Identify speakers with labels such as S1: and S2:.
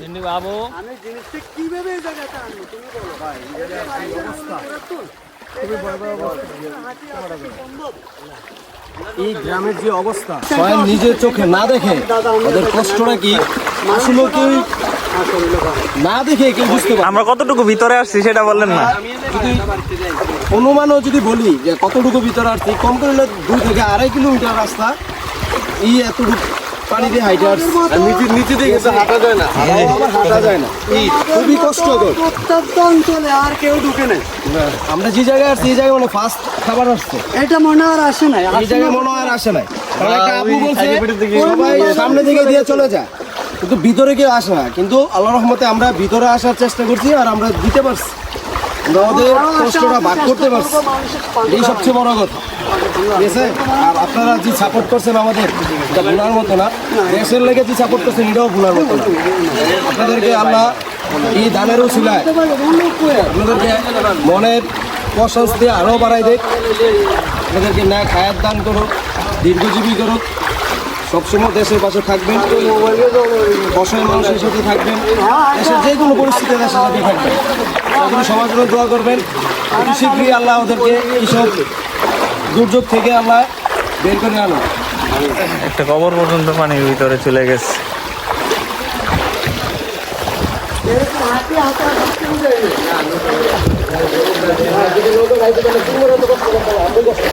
S1: কিন্তু বাবু।
S2: আমি জিনিসটা কীভাবে এই জায়গাতে আনব তুমি বলো। ভাই
S3: এই গ্রামের যে অবস্থা। স্বয়ং নিজের চোখে না দেখে ওদের কষ্টটা কি আসলে কেউ না দেখে কেউ বুঝতে পারে।
S4: আমরা কতটুকু ভিতরে আসছি সেটা বললেন না।
S3: যদি অনুমানও যদি বলি যে কতটুকু ভিতরে আসছি কম করে দুই থেকে আড়াই কিলোমিটার রাস্তা। এই এতটুকু পানি দিয়ে হাইটে আসছি নিচে নিচে দিয়ে গেছে হাঁটা যায় না। আবার হাঁটা যায় না। এই খুবই কষ্টকর।
S2: প্রত্যন্ত অঞ্চলে আর কেউ ঢুকে নাই।
S3: আমরা যে জায়গায় আসছি এই জায়গায় মানে ফার্স্ট খাবার আসছে।
S2: এটা মনে আর আসে নাই।
S3: এই জায়গায় মনে হয় আর আসে আপু বলছে সবাই সামনে থেকে দিয়ে চলে যায়। কিন্তু ভিতরে কেউ আসে না। কিন্তু আল্লাহ রহমতে আমরা ভিতরে আসার চেষ্টা করছি আর আমরা দিতে পারছি। আমাদের কষ্টটা ভাগ করতে পারছি। এই সবচেয়ে বড় কথা। ঠিক আছে? আর আপনারা যে সাপোর্ট করছেন আমাদের, এটা ভুলার মতো না। দেশের লেগে যে সাপোর্ট করছেন, এটাও ভুলার মতো না। আপনাদেরকে আল্লাহ এই দানের উচিলায় আপনাদেরকে মনের প্রশস্তি আরও বাড়াই দেখ। আপনাদেরকে না খায়াত দান করুক, দীর্ঘজীবী করুক। সবসময় দেশের পাশে থাকবেন। অসহায় মানুষের সাথে থাকবেন। দেশের যে কোনো পরিস্থিতি দেশের সাথে থাকবেন। আপনি সবার দোয়া করবেন, অতি শীঘ্রই আল্লাহ ওদেরকে এইসব দুর্যোগ থেকে আল্লাহ বের করে আনো
S4: একটা কবর পর্যন্ত পানির ভিতরে চলে গেছে।